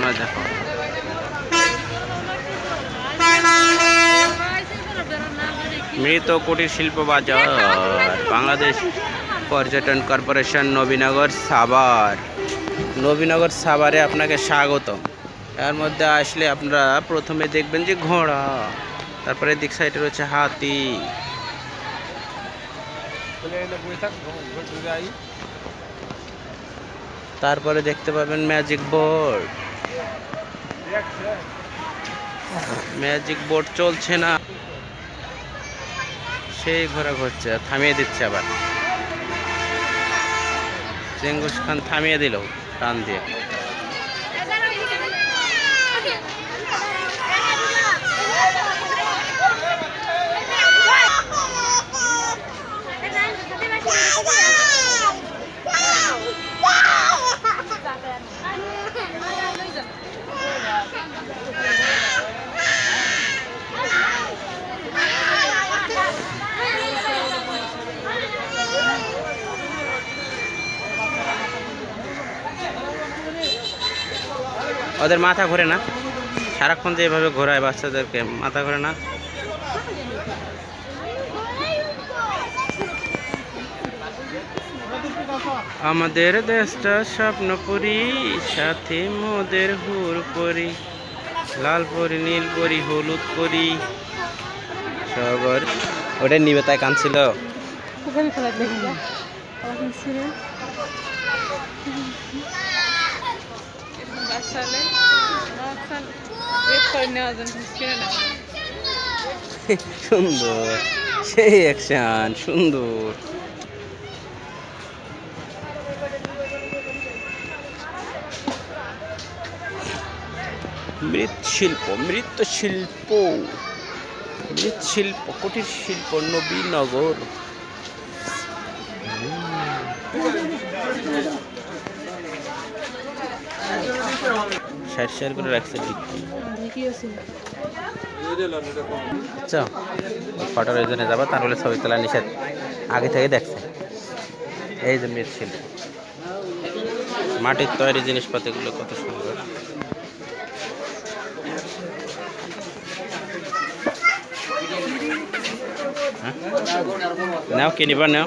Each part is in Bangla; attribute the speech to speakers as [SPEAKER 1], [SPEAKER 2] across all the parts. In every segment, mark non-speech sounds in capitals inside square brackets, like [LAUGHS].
[SPEAKER 1] তোমরা দেখো। মৃত কুটির শিল্প বাজার, বাংলাদেশ পর্যটন কর্পোরেশন নবীনগর সাভার। নবীনগর সাভারে আপনাকে স্বাগত এর মধ্যে আসলে আপনারা প্রথমে দেখবেন যে ঘোড়া, তারপরে দিক সাইডে রয়েছে হাতি। তারপরে দেখতে পাবেন ম্যাজিক বোর্ড ম্যাজিক বোর্ড চলছে না। সেই ঘোরা ঘুরছে থামিয়ে দিচ্ছে আবার। চেঙ্গুস খান থামিয়ে দিল, টান দিয়ে। ওদের মাথা ঘোরে না। সারাক্ষণ যে এভাবে ঘোরায় বাচ্চাদেরকে মাথা ঘোরে না। আমাদের দেশটা স্বপ্নপুরি সাথে মোদের হুর পরি লাল পরি নীল পরি হলুদ পরি সবার ওটা নিবে তাই কানছিল
[SPEAKER 2] ওখানে
[SPEAKER 1] সুন্দর। সেই অ্যাকশন সুন্দর। মৃৎশিল্প মৃৎশিল্প। মৃৎশিল্প কুটির শিল্প নবীনগর। ষাট ষাট করে রাখছে
[SPEAKER 2] আছে
[SPEAKER 1] আচ্ছা ফটোর ওই জন্য যাব, তাহলে ছবি তোলা নিষেধ। আগে থেকে দেখছে। এই যে মৃৎশিল্প মাটির তৈরি জিনিসপাতিগুলো কত সুন্দর। হ্যাঁ? নাও কিনিবা নাও।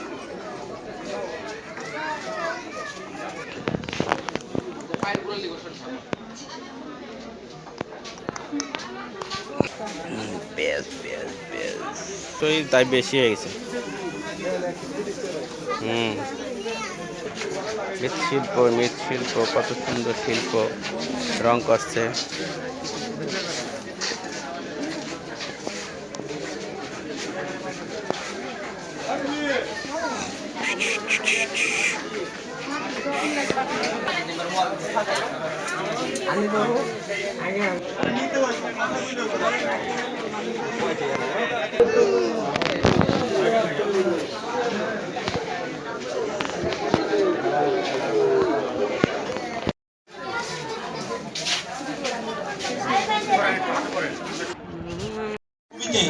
[SPEAKER 1] বেশ বেশ বেশ। তো তাই বেশি হয়ে গেছে। হুম। মৃৎশিল্প মৃৎশিল্প, কত সুন্দর শিল্প। রং করছে।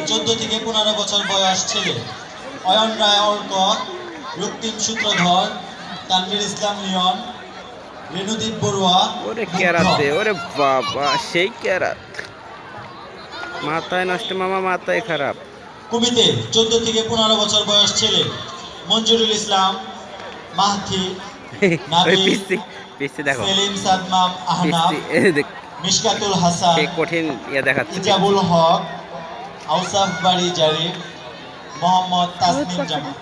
[SPEAKER 3] চোদ্দ থেকে পনেরো বছর বয়স ছেলে অয়ন রায় অর্ক রক্তিম সূত্রধর তানভীর ইসলাম লিয়ন রেণুদীপ বড়ুয়া
[SPEAKER 1] ওরে ওরে বাবা সেই ক্যারাত। মাথায় নষ্ট মামা মাথায় খারাপ।
[SPEAKER 3] কুমিতে চোদ্দ থেকে পনেরো বছর বয়স ছেলে মঞ্জুরুল ইসলাম মাহথি [LAUGHS]
[SPEAKER 1] দেখো।
[SPEAKER 3] সেলিম সাদমাম আহনাব
[SPEAKER 1] পিস্তি এই দেখ।
[SPEAKER 3] মিশকাতুল হাসান
[SPEAKER 1] কঠিন ইয়ে দেখাচ্ছে।
[SPEAKER 3] ইজাবুল হক আউসাফ বাড়ি জারিফ মোহাম্মদ তাসনিম জামান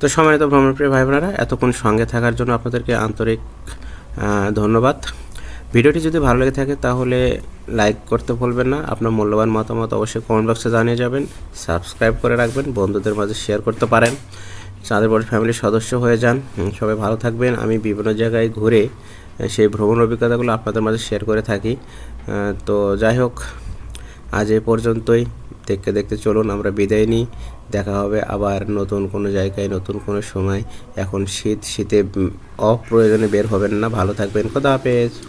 [SPEAKER 1] তো সম্মানিত ভ্রমণপ্রিয় ভাই বোনেরা এতক্ষণ সঙ্গে থাকার জন্য আপনাদেরকে আন্তরিক ধন্যবাদ। ভিডিওটি যদি ভালো লেগে থাকে তাহলে লাইক করতে ভুলবেন না। আপনার মূল্যবান মতামত অবশ্যই কমেন্ট বক্সে জানিয়ে যাবেন। সাবস্ক্রাইব করে রাখবেন, বন্ধুদের মাঝে শেয়ার করতে পারেন।
[SPEAKER 4] চাঁদের বড় ফ্যামিলির সদস্য হয়ে যান। সবাই ভালো থাকবেন। আমি বিভিন্ন জায়গায় ঘুরে সেই ভ্রমণ অভিজ্ঞতাগুলো আপনাদের মাঝে শেয়ার করে থাকি। তো যাই হোক, আজ এ পর্যন্তই। দেখতে দেখতে চলুন, আমরা বিদায় নিই। দেখা হবে আবার নতুন কোনো জায়গায়, নতুন কোনো সময়। এখন শীত, শীতে অপ্রয়োজনে বের হবেন না। ভালো থাকবেন। খোদা হাফেজ।